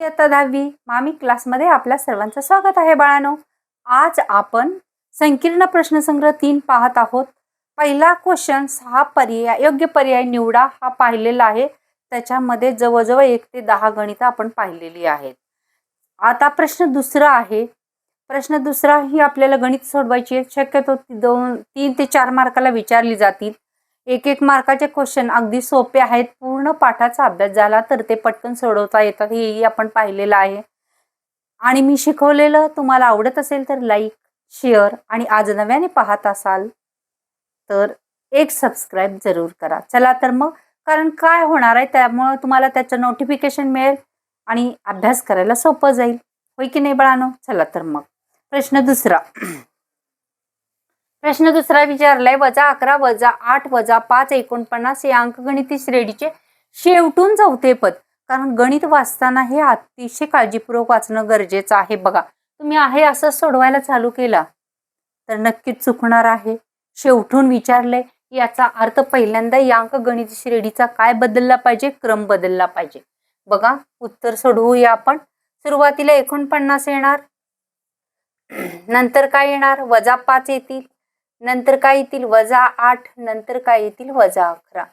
इयत्ता दहावी मामी क्लासमध्ये आपल्या सर्वांचं स्वागत आहे बाळानो. आज आपण संकीर्ण प्रश्नसंग्रह तीन पाहत आहोत. पहिला क्वेश्चन हा पर्याय योग्य पर्याय निवडा हा पाहिलेला आहे. त्याच्यामध्ये जवळजवळ एक ते दहा गणितं आपण पाहिलेली आहेत. आता प्रश्न दुसरा आहे. प्रश्न दुसरा ही आपल्याला गणित सोडवायची आहे. शक्यतो दोन तीन ते चार मार्काला विचारली जातील. एक एक मार्काचे क्वेश्चन अगदी सोपे आहेत. पूर्ण पाठाचा अभ्यास झाला तर ते पटकन सोडवता येतात. हेही आपण पाहिलेलं आहे. आणि मी शिकवलेलं तुम्हाला आवडत असेल तर लाईक शेअर आणि आज नव्याने पाहत असाल तर एक सबस्क्राईब जरूर करा. चला तर मग कारण काय होणार आहे त्यामुळं तुम्हाला त्याचं नोटिफिकेशन मिळेल आणि अभ्यास करायला सोपं जाईल. होय की नाही बाळानो? चला तर मग. प्रश्न दुसरा. प्रश्न दुसरा विचारलाय वजा अकरा वजा आठ वजा पाच एकोणपन्नास हे अंकगणिती श्रेणीचे शेवटून चौथे पद. कारण गणित वाचताना हे अतिशय काळजीपूर्वक वाचणं गरजेचं आहे. बघा तुम्ही आहे असं सोडवायला चालू केला तर नक्कीच चुकणार आहे. शेवटून विचारलंय याचा अर्थ पहिल्यांदा या अंकगणित श्रेणीचा काय बदलला पाहिजे क्रम बदलला पाहिजे. बघा उत्तर सोडवूया आपण. सुरुवातीला एकोणपन्नास येणार नंतर काय येणार? वजा पाच येतील. नंतर काय येतील? वजा आठ नंतर काय येतील? वजा अकरा.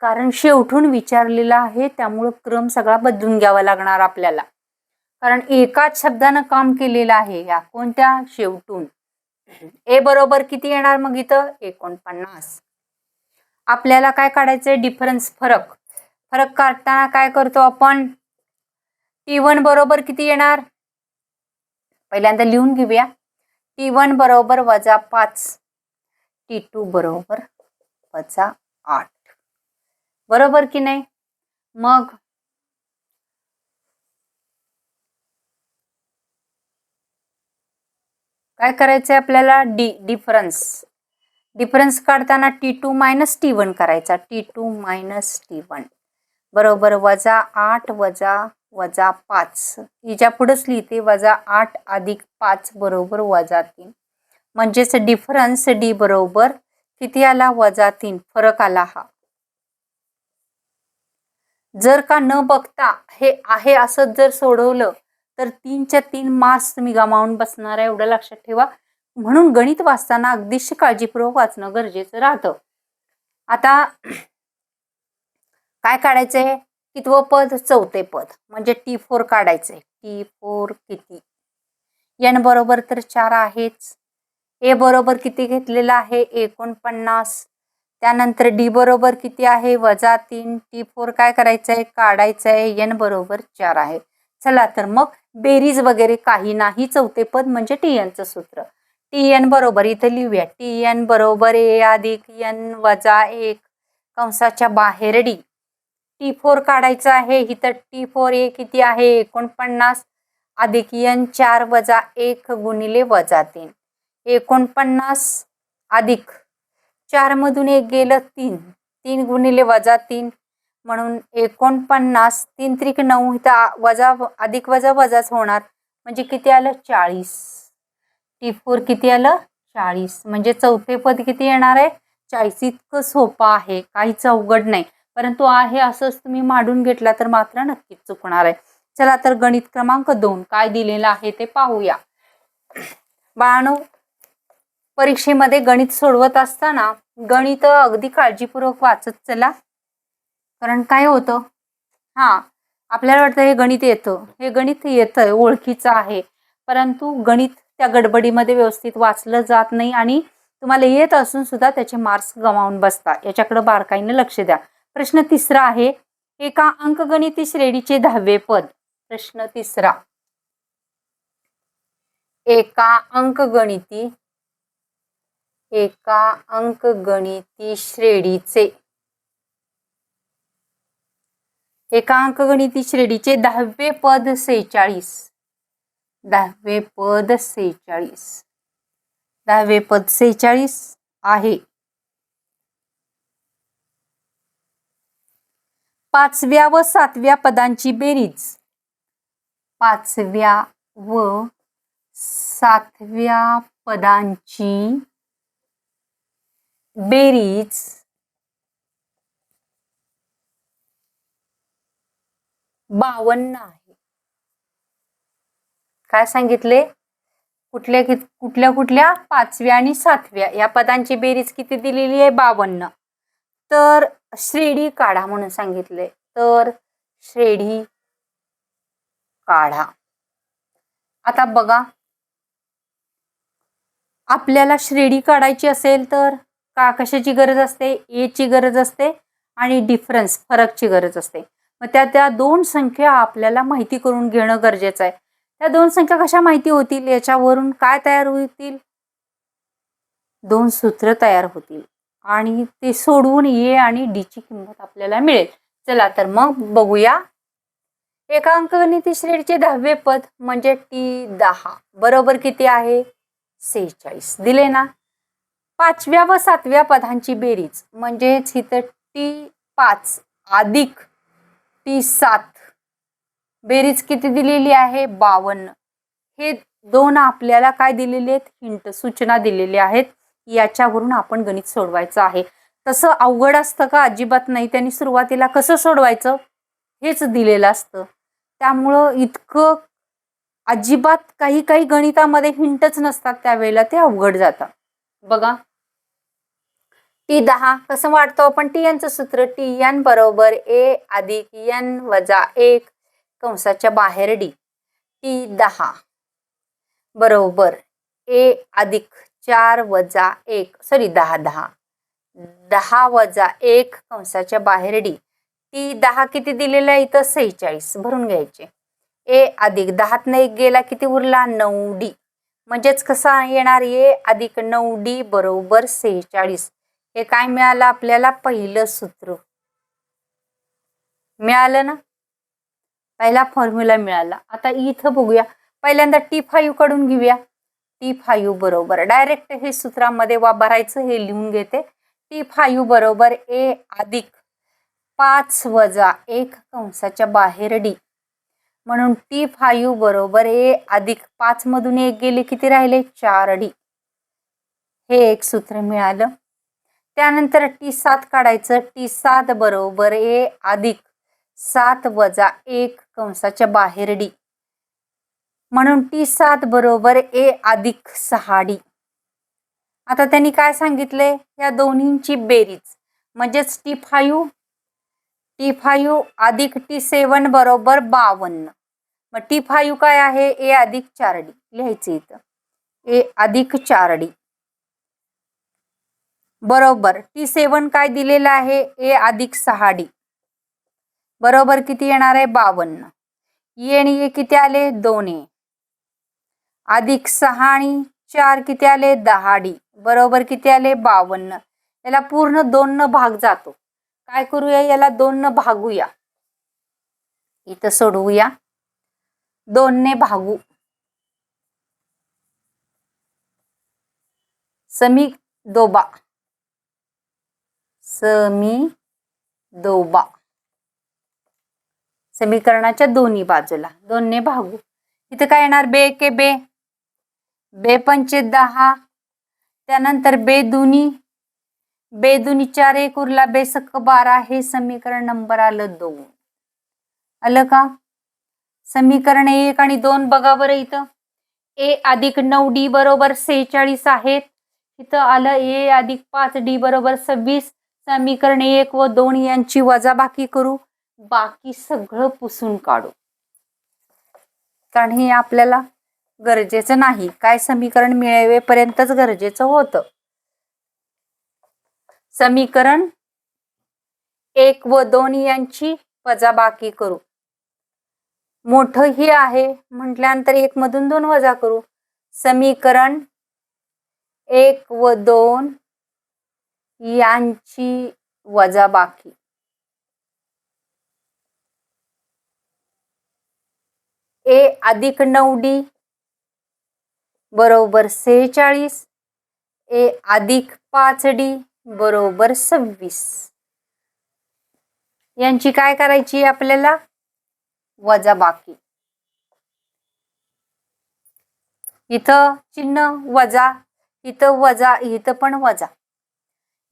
कारण शेवटून विचारलेला आहे त्यामुळं क्रम सगळा बदलून घ्यावा लागणार आपल्याला. कारण एकाच शब्दानं काम केलेलं आहे या कोणत्या? शेवटून. ए बरोबर किती येणार मग इथं? एकोणपन्नास. आपल्याला काय काढायचंय? डिफरन्स फरक. फरक काढताना काय करतो आपण? टी वन बरोबर किती येणार? पहिल्यांदा लिहून घेऊया. टी वन बरोबर वजा पाच. टी टू बरोबर वजा आठ. बरोबर की नाही? मग? काय करायचंय आपल्याला? डी डिफरन्स डिफरन्स काढताना T two minus T one करायचा. T two minus T one बरोबर वजा आठ वजा वजा पाच. हिच्या पुढेच लिहिते वजा आठ अधिक पाच बरोबर वजा तीन. म्हणजेच डिफरन्स डी बरोबर किती आला? वजा तीन. फरक आला हा. जर का न बघता हे आहे असं जर सोडवलं तर तीनच्या तीन मार्क्स तुम्ही गमावून बसणार आहे एवढं लक्षात ठेवा. म्हणून गणित वाचताना अगदीच काळजीपूर्वक वाचणं गरजेचं राहतं. आता काय काढायचंय? कितवं पद? चौथे पद. म्हणजे टी फोर काढायचंय. टी फोर किती? एन बरोबर तर चार आहेच. ए बरोबर किती घेतलेला आहे? एकोणपन्नास. त्यानंतर डी बरोबर किती आहे? वजा तीन. टी फोर काय करायचं आहे काढायचं आहे एन बरोबर चार आहे. चला तर मग बेरीज वगैरे काही नाही. चौथे पद म्हणजे टी एनचं सूत्र. टी एन बरोबर इथे लिहूया. टी एन बरोबर ए अधिक एन वजा एक. कंसाच्या बाहेर डी. टी फोर काढायचं आहे. इथं टी फोर ए किती आहे? एकोणपन्नास. अधिक एन चार वजा एक गुणिले वजा तीन. एकोणपन्नास अधिक चारमधून एक गेलं तीन. तीन गुणिले वजा तीन म्हणून एकोणपन्नास. तीन त्रिक नऊ इथं वजा अधिक वजा वजाच होणार. म्हणजे किती आलं? चाळीस. टी फोर किती आलं? चाळीस. म्हणजे चौथे पद किती येणार आहे? चाळीस. इतकं सोपं आहे. काहीच अवघड नाही. परंतु आहे असंच तुम्ही मांडून घेतला तर मात्र नक्कीच चुकणार आहे. चला तर गणित क्रमांक दोन काय दिलेलं आहे ते पाहूया. बाळानो परीक्षेमध्ये गणित सोडवत असताना गणित अगदी काळजीपूर्वक वाचत चला. कारण काय होतं? हां आपल्याला वाटतं हे गणित येतं. हे गणित येतं ओळखीचं आहे. परंतु गणित त्या गडबडीमध्ये व्यवस्थित वाचलं जात नाही आणि तुम्हाला येत असून सुद्धा त्याचे मार्क्स गमावून बसता याच्याकडे बारकाईने लक्ष द्या. प्रश्न तिसरा आहे एका अंकगणिती श्रेणीचे दहावे पद. प्रश्न तिसरा. एका अंकगणिती एका अंकगणिती श्रेणीचे. एका अंकगणिती श्रेणीचे दहावे पद सेहेचाळीस. दहावे पद सेहेचाळीस. दहावे पद सेहेचाळीस आहे. पाचव्या व सातव्या पदांची बेरीज. पाचव्या व सातव्या पदांची बेरीज. बावन्न आहे. काय सांगितले? कुठल्या कुठल्या कुठल्या? पाचव्या आणि सातव्या. या पदांची बेरीज किती दिलेली आहे? बावन्न. तर श्रेणी काढा म्हणून सांगितले. तर श्रेणी काढा. आता बघा. आपल्याला श्रेणी काढायची असेल तर? का कशाची गरज असते एची गरज असते आणि डिफरन्स फरकची गरज असते. मग त्या त्या दोन संख्या आपल्याला माहिती करून घेणं गरजेचं आहे. त्या दोन संख्या कशा माहिती होतील? याच्यावरून काय तयार होतील? दोन सूत्र तयार होतील. आणि ते सोडवून ये आणि डीची किंमत आपल्याला मिळेल. चला तर मग बघूया. एकांक गणिती श्रेणीचे दहावे पद म्हणजे टी दहा. बरोबर किती आहे? सेहेचाळीस. दिले ना? पाचव्या व सातव्या पदांची बेरीज. म्हणजेच इथं टी पाच अधिक टी सात. बेरीज किती दिलेली आहे? बावन्न. हे दोन आपल्याला काय दिलेले आहेत? हिंट सूचना दिलेल्या आहेत. याच्यावरून आपण गणित सोडवायचं आहे. तसं अवघड असतं का? अजिबात नाही. त्यांनी सुरुवातीला कसं सोडवायचं? हेच दिलेलं असतं. त्यामुळं इतकं अजिबात काही काही गणितामध्ये हिंटच नसतात त्यावेळेला. ते अवघड जातं. बघा. टी दहा कसं वाटतो आपण टी एनचं सूत्र टी एन बरोबर ए अधिक एन वजा एक कंसाच्या बाहेर डी. टी दहा बरोबर ए अधिक चार वजा एक सॉरी दहा दहा. दहा वजा एक कंसाच्या बाहेर डी. टी दहा किती दिलेलं आहे इथं? सेहेचाळीस. भरून घ्यायचे. ए अधिक दहातनं एक गेला किती उरला? नऊ डी. म्हणजेच कसा येणार? ए अधिक नऊ डी बरोबर सेहेचाळीस. हे काय मिळालं आपल्याला? पहिलं सूत्र. मिळालं ना? पहिला फॉर्म्युला मिळाला. आता इथं बघूया. पहिल्यांदा टी फाईव्हकडून घेऊया. टी फाईव्ह बरोबर. डायरेक्ट हे सूत्रामध्ये वापरायचं हे लिहून घेते. टी फाईव्ह बरोबर ए अधिक पाच वजा एक कंसाच्या बाहेर डी म्हणून टी फाईव्ह बरोबर ए अधिक पाच मधून एक गेले किती राहिले? चार डी हे एक सूत्र मिळालं. त्यानंतर टी सात काढायचं. टी सात बरोबर ए अधिक सात वजा एक कंसाच्या बाहेर डी. म्हणून टी सात बरोबर ए अधिक सहा डी. आता त्यांनी काय सांगितले? या दोन्हींची बेरीज. म्हणजेच टी फायू टी फायू अधिक टी सेवन बरोबर बावन्न. मग टी फायू काय आहे? ए अधिक चार डी. लिहायचं इथं. ए अधिक चार डी. बरोबर. टी सेवन काय दिलेलं आहे? ए अधिक सहा डी. बरोबर किती येणार आहे? बावन्न. ए आणि ए किती आले? दोन ए. अधिक सहा आणि चार किती आले? दहा डी. बरोबर किती आले? बावन्न. याला पूर्ण दोन न भाग जातो. काय करूया? याला दोन न भागूया. इथं सोडवूया. दोनने भागू. समी दोबा. समी दोबा. समीकरणाच्या दोन्ही बाजूला. दोनने भागू. इथे काय येणार? बे के बे. बे पंचे दहा. त्यानंतर बे दुनी. बे दुनी चार एक उरला. बे सक्क बारा. हे समीकरण नंबर आलं दोन. आलं का? समीकरण एक आणि दोन बघा बरं इथं. ए अधिक नऊ डी बरोबर सेहेचाळीस आहेत. इथं आलं ए अधिक पाच डी बरोबर सव्वीस. समीकरण एक व दोन यांची वजाबाकी करू. बाकी सगळं पुसून काढू. कारण हे आपल्याला गरजेचं नाही. काय समीकरण मिळवेपर्यंतच गरजेचं होतं. समीकरण एक व दोन यांची वजाबाकी करू. मोठं ही आहे म्हटल्यानंतर एक मधून दोन वजा करू. समीकरण एक व दोन यांची वजाबाकी ए अधिक नऊ डी बरोबर सेहेचाळीस. ए अधिक पाच डी बरोबर सव्वीस. यांची काय करायची आपल्याला? वजाबाकी इथं चिन्ह वजा इथं वजा इथं पण वजा.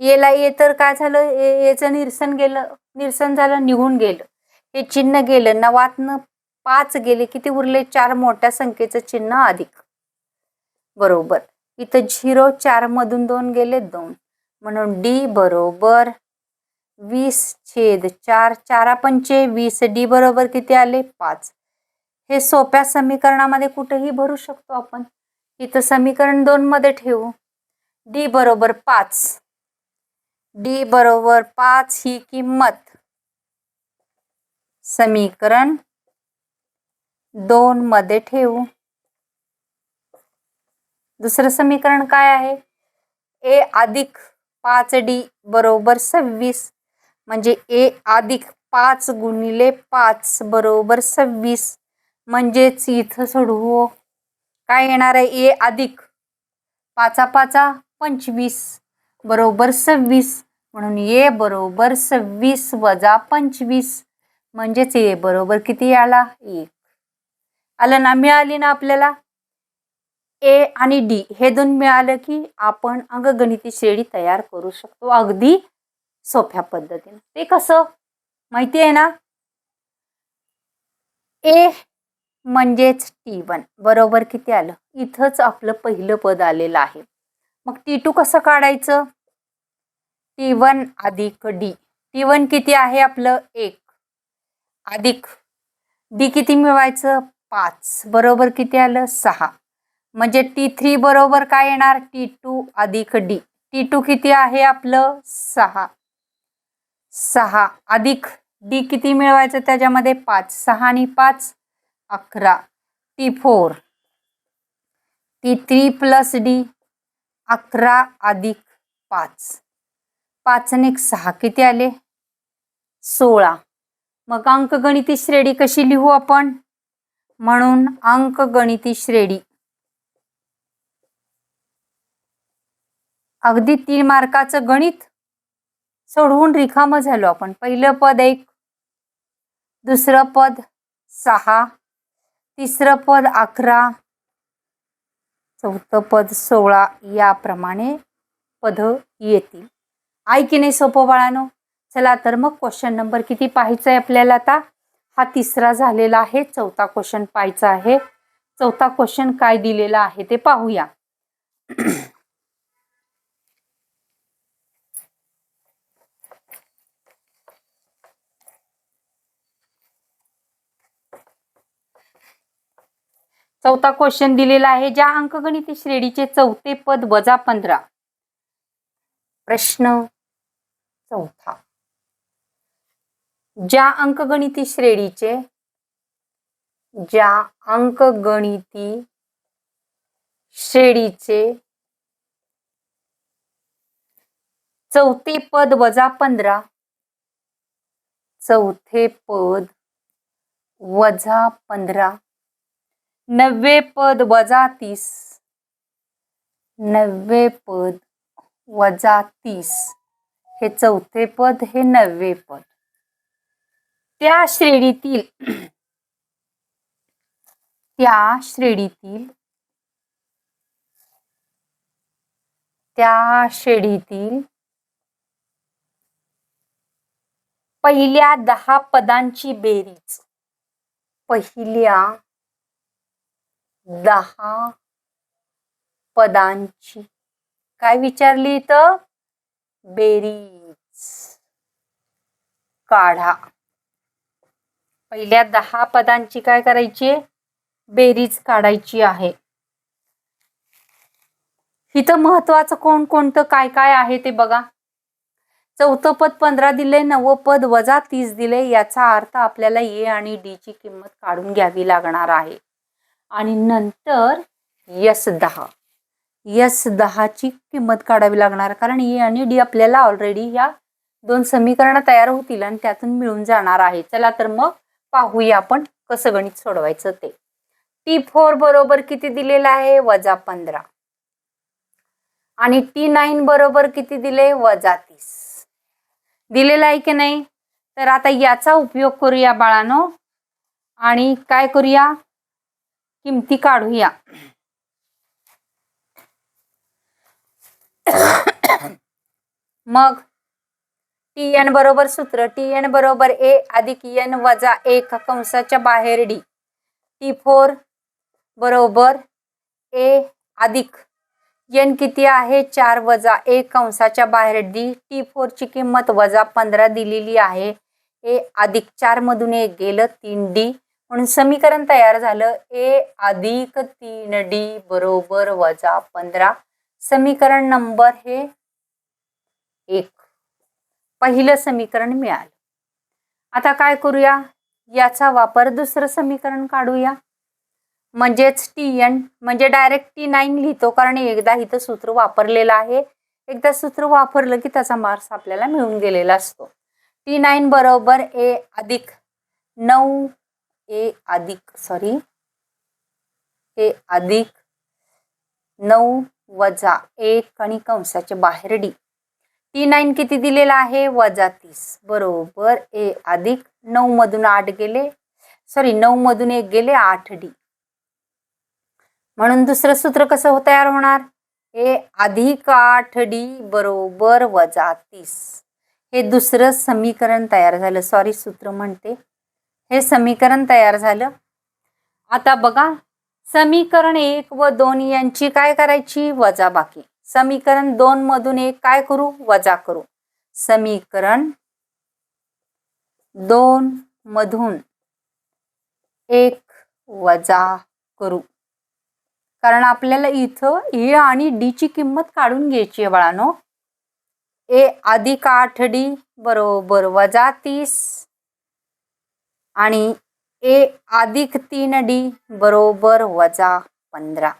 येला ये तर काय झालं? याचं निरसन गेलं. निरसन झालं निघून गेलं. हे चिन्ह गेलं. नवातनं पाच गेले. किती उरले? चार मोठ्या संख्येचं चिन्ह अधिक. बरोबर. इथं झिरो चार मधून दोन गेले दोन. म्हणून डी बरोबर वीस छेद चार. चारा पंचे वीस. डी बरोबर किती आले? पाच. हे सोप्या समीकरणामध्ये कुठेही भरू शकतो आपण. इथं समीकरण दोन मध्ये ठेवू. डी बरोबर पाच. डी बरोबर पाच ही किंमत. समीकरण दोन ठेवू. दुसरं समीकरण काय आहे? ए अधिक पाच डी बरोबर सव्वीस. म्हणजे ए अधिक पाच गुणिले पाच बरोबर सव्वीस. म्हणजेच काय येणार आहे? ए अधिक पाचा पाचा पंचवीस बरोबर सव्वीस. म्हणून ए बरोबर सव्वीस वजा पंचवीस म्हणजेच ए बरोबर किती आला? एक. आलं ना मिळाली ना आपल्याला? ए आणि डी हे दोन मिळालं की आपण अंगगणिती श्रेणी तयार करू शकतो अगदी सोप्या पद्धतीने. ते कसं? माहिती आहे ना? ए म्हणजेच टी वन. बरोबर किती आलं? इथंच आपलं पहिलं पद आलेलं आहे. मग टी टू कसं काढायचं? टी वन अधिक डी टी वन किती आहे आपलं? एक. अधिक. डी किती मिळवायचं? पाच. बरोबर किती आलं? सहा. म्हणजे टी थ्री बरोबर काय येणार? टी टू अधिक डी टी टू किती आहे आपलं? सहा. सहा. अधिक डी किती मिळवायचं त्याच्यामध्ये? पाच. सहा आणि पाच अकरा. T four T three plus D अकरा अधिक पाच. पाच आणि एक सहा किती आले? सोळा. मग अंकगणिती श्रेणी कशी लिहू आपण? म्हणून अंकगणिती श्रेणी. अगदी तीन मार्काचं गणित सोडवून रिकामं झालो आपण. पहिलं पद एक दुसरं पद सहा तिसरं पद अकरा चौथं पद सोळा याप्रमाणे पद येतील. आहे की नाही सोपं बाळानो? चला तर मग क्वेश्चन नंबर किती पाहायचा आहे आपल्याला आता? हा तिसरा झालेला आहे चौथा क्वेश्चन पाहायचा आहे. चौथा क्वेश्चन काय दिलेला आहे ते पाहूया. चौथा क्वेश्चन दिलेला आहे ज्या अंकगणित श्रेणीचे चौथे पद वजा पंधरा. प्रश्न चौथा. ज्या अंकगणिती श्रेणीचे ज्या अंकगणिती श्रेणीचे चौथे पद वजा पंधरा चौथे पद वजा पंधरा नववे पद वजा तीस नववे पद वजा तीस. हे चौथे पद हे नववे पद. त्या श्रेणीतील त्या श्रेणीतील त्या श्रेणीतील पहिल्या दहा पदांची बेरीज. पहिल्या दहा पदांची. काय विचारली इथं? बेरीज. काढा. पहिल्या दहा पदांची काय करायची बेरीज काढायची आहे. इथं महत्वाचं कोण कोणतं काय काय आहे ते बघा. चौथं पद पंधरा दिले नवं पद वजा तीस दिले याचा अर्थ आपल्याला ए आणि डी ची किंमत काढून घ्यावी लागणार आहे. आणि नंतर यस दहा. यस दहाची किंमत काढावी लागणार. कारण ए आणि डी आपल्याला ऑलरेडी या दोन समीकरणं तयार होतील आणि त्यातून मिळून जाणार आहे. चला तर मग पाहूया आपण कसं गणित सोडवायचं ते. टी फोर बरोबर किती दिलेलं आहे? वजा पंधरा. आणि टी नाईन बरोबर किती दिले? वजा तीस. दिलेलं आहे की नाही? तर आता याचा उपयोग करूया बाळानो. आणि काय करूया? किमती काढूया. मग? टी एन बरोबर सूत्र टी एन बरोबर ए अधिक एन वजा एक कंसाच्या बाहेर डी टी फोर बरोबर ए अधिक एन किती आहे? चार वजा एक कंसाच्या बाहेर डी टी फोरची किंमत वजा पंधरा दिलेली आहे. ए अधिक चारमधून एक गेलं तीन डी म्हणून समीकरण तयार झालं. ए अधिक तीन डी बरोबर वजा पंधरा. समीकरण नंबर हे एक. पहिलं समीकरण मिळालं. आता काय करूया? याचा वापर दुसरं समीकरण काढूया. म्हणजेच टी एन म्हणजे डायरेक्ट टी नाईन लिहितो कारण एकदा इथं सूत्र वापरलेलं आहे. एकदा सूत्र वापरलं की त्याचा मार्क्स आपल्याला मिळून गेलेला असतो. टी नाईन बरोबर ए अधिक नऊ ए अधिक सॉरी ए अधिक नऊ वजा एक आणि कंसाचे बाहेर डी टी नाईन किती दिलेला आहे? वजा तीस. बरोबर. ए अधिक नऊ मधून आठ गेले. सॉरी नऊ मधून एक गेले आठ डी म्हणून दुसरं सूत्र कसं हो तयार होणार? ए अधिक आठ डी बरोबर वजा तीस. हे दुसरं समीकरण तयार झालं. सॉरी सूत्र म्हणते. हे समीकरण तयार झालं. आता बघा. समीकरण एक व दोन यांची काय करायची? वजा बाकी. समीकरण दोन मधून एक काय करू? वजा करू. समीकरण दोन मधून एक वजा करू. कारण आपल्याला इथं ए आणि डी ची किंमत काढून घ्यायची आहे बाळानो. ए अधिक आठ डी बरोबर वजा तीस आणि ए अधिक तीन डी बरोबर वजा पंधरा.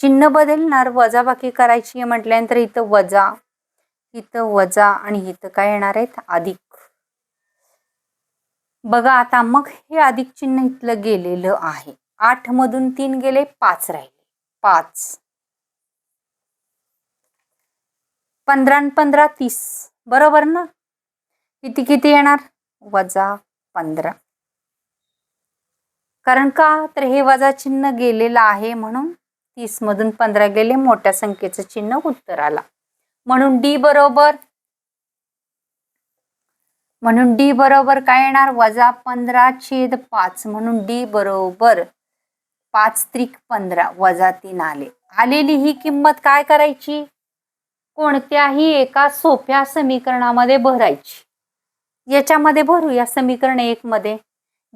चिन्ह बदलणार वजा बाकी करायची आहे म्हटल्यानंतर इथं वजा इथं वजा आणि इथं काय येणार आहेत? अधिक. बघा आता मग हे अधिक चिन्ह इथलं गेलेलं आहे. आठ मधून तीन गेले पाच राहिले. पाच. पंधरा आणि पंधरा तीस. बरोबर ना? किती किती येणार? वजा पंधरा. कारण का? तर हे वजा चिन्ह गेलेलं आहे म्हणून तीस मधून पंधरा गेले मोठ्या संख्येचं चिन्ह उत्तर आला. म्हणून डी बरोबर म्हणून डी बरोबर काय येणार? वजा पंधरा छेद पाच म्हणून डी बरोबर पाच त्रिक पंधरा वजा तीन आले. आलेली ही किंमत काय करायची? कोणत्याही एका सोप्या समीकरणामध्ये भरायची. याच्यामध्ये भरू या समीकरण एक मध्ये.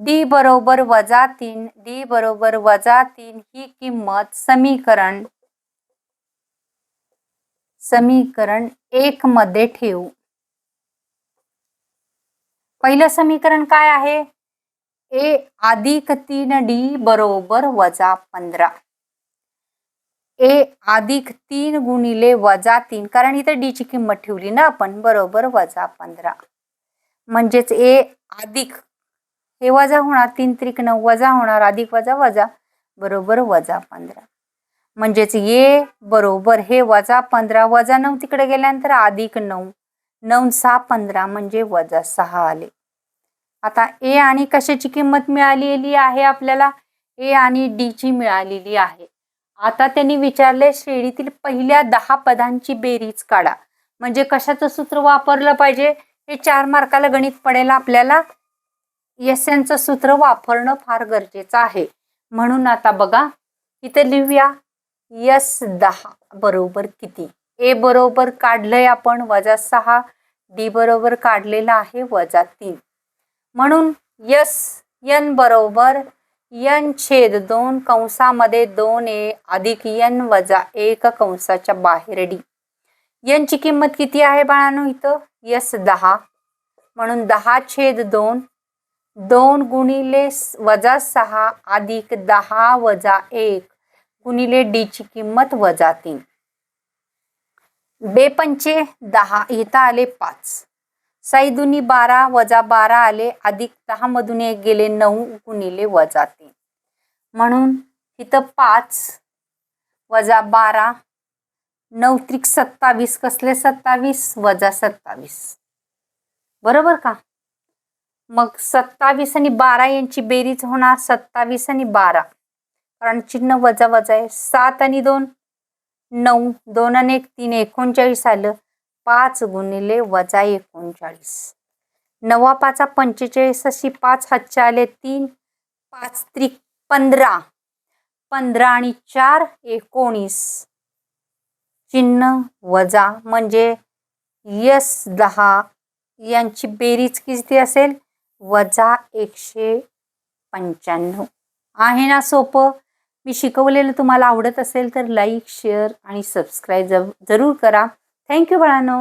डी बरोबर वजा तीन डी बरोबर वजा तीन ही किंमत समीकरण समीकरण एक मध्ये ठेवू. पहिलं समीकरण काय आहे? ए अधिक तीन डी बरोबर वजा पंधरा. ए अधिक तीन गुणिले वजा तीन कारण इथं डी ची किंमत ठेवली ना आपण बरोबर वजा पंधरा. म्हणजेच ए अधिक हे वजा होणार तीन त्रिक नऊ वजा होणार अधिक वजा वजा बरोबर वजा पंधरा. म्हणजेच ये बरोबर हे वजा पंधरा वजा नऊ तिकडे गेल्यानंतर अधिक नऊ. नऊ सहा पंधरा म्हणजे वजा सहा आले. आता ए आणि कशाची किंमत मिळालेली आहे आपल्याला? ए आणि डी ची मिळालेली आहे. आता त्यांनी विचारले श्रेणीतील पहिल्या दहा पदांची बेरीज काढा. म्हणजे कशाचं सूत्र वापरलं पाहिजे? हे चार मार्काला गणित पडेल आपल्याला. एस यांचं सूत्र वापरणं फार गरजेचं आहे. म्हणून आता बघा इथं लिहूया यस दहा बरोबर किती? ए बरोबर काढलंय आपण वजा सहा डी बरोबर काढलेलं आहे वजा तीन. म्हणून यस यन बरोबर यन छेद दोन कंसामध्ये दोन ए अधिक यन वजा एक कंसाच्या बाहेर डी. यनची किंमत किती आहे बाळांनो इथं? यस दहा. म्हणून दहा छेद दोन दोन गुणिले वजा सहा अधिक दहा वजा एक गुणिले डी ची किंमत वजा तीन. बेपंचे दहा इथं आले पाच. साई दुनी बारा वजा बारा आले अधिक दहा मधून एक गेले नऊ गुणिले वजा तीन. म्हणून इथं पाच वजा बारा नऊ त्रिक सत्तावीस कसले सत्तावीस? वजा सत्तावीस. बरोबर का? मग सत्तावीस आणि बारा यांची बेरीज होणार सत्तावीस आणि बारा. कारण चिन्ह वजा वजा आहे. सात आणि दोन नऊ दोन आणि एक तीन एकोणचाळीस आलं. पाच गुणिले वजा एकोणचाळीस. नवा पाचा पंचेचाळीस अशी पाच हातचे आले तीन पाच त्रिक पंधरा. पंधरा आणि चार एकोणीस. चिन्ह वजा म्हणजे यस दहा. यांची बेरीज किती असेल? वजा एकशे पंच्याण्णव. आहे ना सोपं? मी शिकवलेलं तुम्हाला आवडत असेल तर लाईक शेअर आणि सबस्क्राईब जरूर करा. थँक्यू बाळांनो.